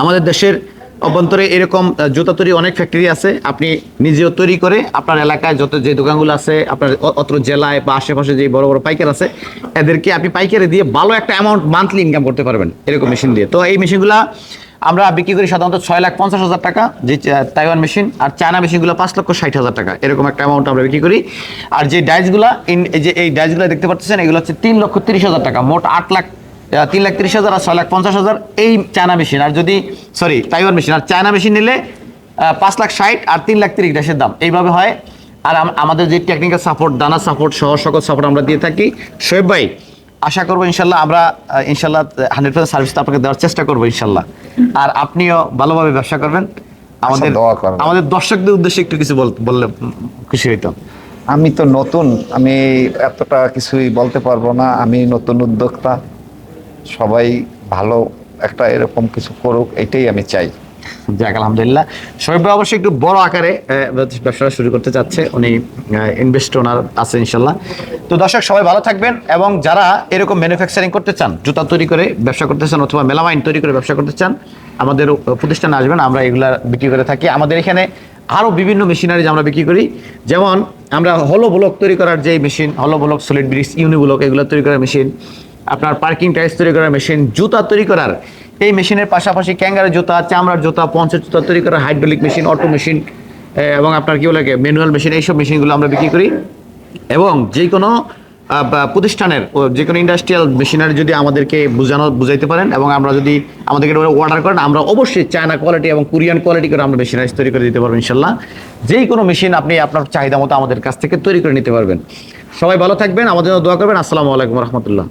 আমাদের দেশের অভ্যন্তরে এরকম জুতা তৈরি অনেক ফ্যাক্টরি আছে। আপনি নিজেও তৈরি করে আপনার এলাকায় যত যে দোকানগুলো আছে, আপনার অত্র জেলায় বা আশেপাশে যে বড় বড় পাইকার আছে, এদেরকে আপনি পাইকারি দিয়ে ভালো একটা অ্যামাউন্ট মান্থলি ইনকাম করতে পারবেন এরকম মেশিন দিয়ে। তো এই মেশিনগুলো আমরা বিক্রি করি সাধারণত ছয় লাখ পঞ্চাশ হাজার টাকা, যে তাইওয়ান মেশিন আর চায়না মেশিনগুলো পাঁচ লক্ষ ষাট হাজার টাকা, এরকম একটা অ্যামাউন্ট আমরা বিক্রি করি। আর যে ডাইসগুলো এই যে, এই ডাইসগুলো দেখতে পাচ্ছেন, এগুলো হচ্ছে তিন লক্ষ তিরিশ হাজার টাকা, মোট আট লাখ তিন লাখ তিরিশ হাজার আর ছয় লাখ পঞ্চাশ হাজার। এই চায়না মেশিন আর যদি সরি তাইওয়ান মেশিন আর চায়না মেশিন নিলে পাঁচ লাখ ষাট আর তিন লাখ তিরিশ ড্যাশের দাম। এইভাবে হয়। আর আমাদের যে টেকনিক্যাল সাপোর্ট দানা সাপোর্ট সহ সকল সাপোর্ট আমরা দিয়ে থাকি। শোয়েব ভাই আশা করব ইনশাল্লাহ আমরা ইনশাল্লাহ হান্ড্রেড পার্সেন্ট সার্ভিস আপনাকে দেওয়ার চেষ্টা করব ইনশাল্লাহ। আর আপনিও ভালোভাবে ব্যবসা করবেন। আমাদের আচ্ছা, করবেন। আমাদের দর্শকদের উদ্দেশ্যে একটু কিছু বল- বললে খুশি হইতো। আমি তো নতুন আমি এতটা কিছুই বলতে পারব না। আমি নতুন উদ্যোক্তা। সবাই ভালো একটা এরকম কিছু করুক এটাই আমি চাই। যাক আলহামদুলিল্লাহ। ভাই অবশ্যই একটু বড় আকারে আহ, ব্যবসা শুরু করতে চাচ্ছে। উনি ইনভেস্ট ওনার আছে ইনশাল্লাহ তো দর্শক সবাই ভালো থাকবেন এবং যারা এরকম ম্যানুফ্যাকচারিং করতে চান জুতা তৈরি করে ব্যবসা করতে চান অথবা মেলামাইন তৈরি করে ব্যবসা করতে চান আমাদের প্রতিষ্ঠানে আসবেন আমরা এগুলা বিক্রি করে থাকি। আমাদের এখানে আরও বিভিন্ন মেশিনারিজ আমরা বিক্রি করি। যেমন আমরা হলো ব্লক তৈরি করার যে মেশিন হলো block solid bricks uni block এগুলো তৈরি করার মেশিন আপনার পার্কিং টাইলস তৈরি করার মেশিন জুতা তৈরি করার। এই মেশিনের পাশাপাশি ক্যাঙ্গারের জুতা, চামড়ার জুতা, পঞ্চের জুতা তৈরি করার হাইড্রোলিক মেশিন অটো মেশিন এবং আপনার কী বলে ম্যানুয়াল মেশিন এইসব মেশিনগুলো আমরা বিক্রি করি। এবং যে কোনো প্রতিষ্ঠানের যে কোনো ইন্ডাস্ট্রিয়াল মেশিনারি যদি আমাদেরকে বোঝানো, বুঝাইতে পারেন, এবং আমরা যদি আমাদেরকে অর্ডার করেন, আমরা অবশ্যই চায়না কোয়ালিটি এবং কোরিয়ান কোয়ালিটি করে আমরা মেশিনারিজ তৈরি করে দিতে পারব, ইনশাল্লাহ। যেই কোনো মেশিন আপনি আপনার চাহিদা মতো আমাদের কাছ থেকে তৈরি করে নিতে পারবেন। সবাই ভালো থাকবেন, আমাদের জন্য দোয়া করবেন। আসসালামু আলাইকুম রহমতুল্লাহ।